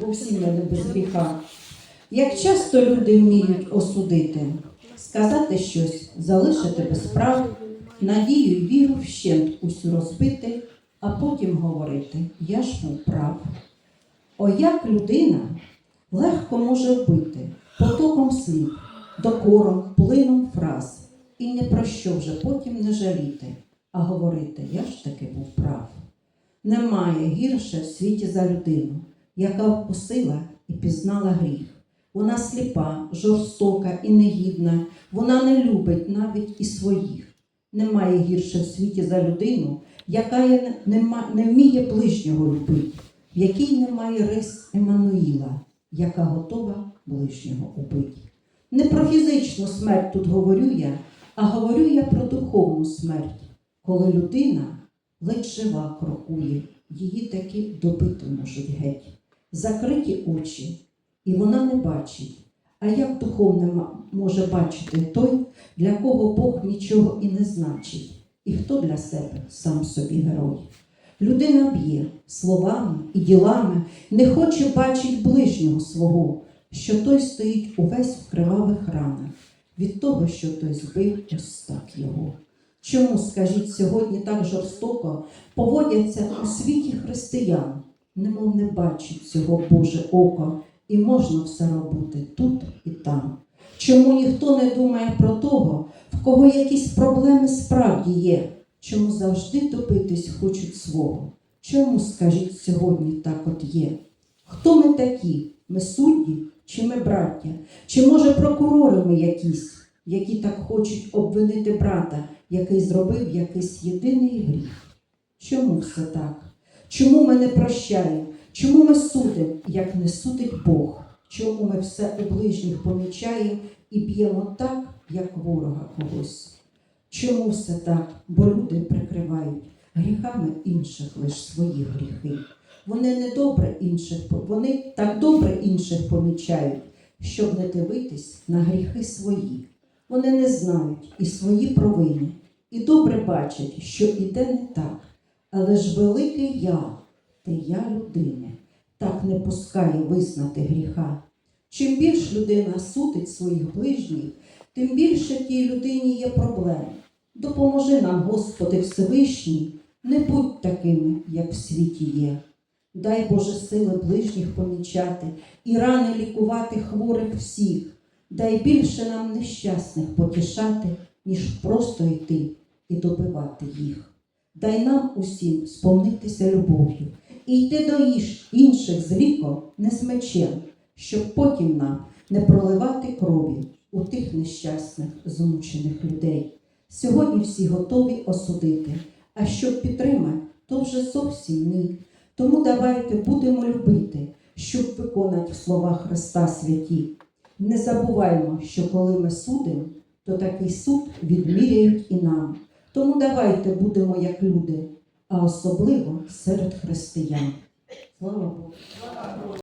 бо всі ми не без гріха. Як часто люди вміють осудити, сказати щось, залишити без прав, надію й віру вщент усю розбити, а потім говорити Я ж був прав. О, як людина легко може вбити потоком слів, докором, плином фраз, і ні про що вже потім не жаліти, а говорити Я ж таки був прав. Немає гірше в світі за людину, яка вкусила і пізнала гріх. Вона сліпа, жорстока і негідна, вона не любить навіть і своїх. Немає гірше в світі за людину, яка не вміє ближнього любити, в якій немає рис Еммануїла, яка готова ближнього убити. Не про фізичну смерть тут говорю я, а говорю я про духовну смерть, коли людина ледь жива крокує, її таки добити можуть геть. Закриті очі, і вона не бачить. А як духовне може бачити той, для кого Бог нічого і не значить, і хто для себе сам собі герой? Людина б'є словами і ділами, не хоче бачить ближнього свого, що той стоїть увесь в кривавих ранах, від того, що той збив ось так його. Чому, скажіть, сьогодні так жорстоко поводяться у світі християн, немов не бачить цього Боже око, і можна все робити тут і там. Чому ніхто не думає про того, в кого якісь проблеми справді є? Чому завжди добитись хочуть свого? Чому, скажіть, сьогодні так от є? Хто ми такі? Ми судді чи ми браття? Чи може прокурори ми якісь, які так хочуть обвинити брата, який зробив якийсь єдиний гріх? Чому все так? Чому ми не прощаємо? Чому ми судимо, як не судить Бог? Чому ми все у ближніх помічаємо і б'ємо так, як ворога когось? Чому все так? Бо люди прикривають гріхами інших лиш свої гріхи. Вони не добре інших, вони так добре інших помічають, щоб не дивитись на гріхи свої. Вони не знають і свої провини, і добре бачать, що іде не так. Але ж великий я, те я людини, так не пускає визнати гріха. Чим більш людина судить своїх ближніх, тим більше тій людині є проблем. Допоможи нам, Господи Всевишній, не будь такими, як в світі є. Дай Боже сили ближніх помічати і рани лікувати хворих всіх. Дай більше нам нещасних потішати, ніж просто йти і добивати їх. Дай нам усім сповнитися любов'ю і йти до інших з ліком, не з мечем, щоб потім нам не проливати крові у тих нещасних, змучених людей. Сьогодні всі готові осудити, а щоб підтримати, то вже зовсім ні. Тому давайте будемо любити, щоб виконати слова Христа святі. Не забуваймо, що коли ми судимо, то такий суд відміряють і нам. Тому давайте будемо як люди, а особливо серед християн. Слава Богу!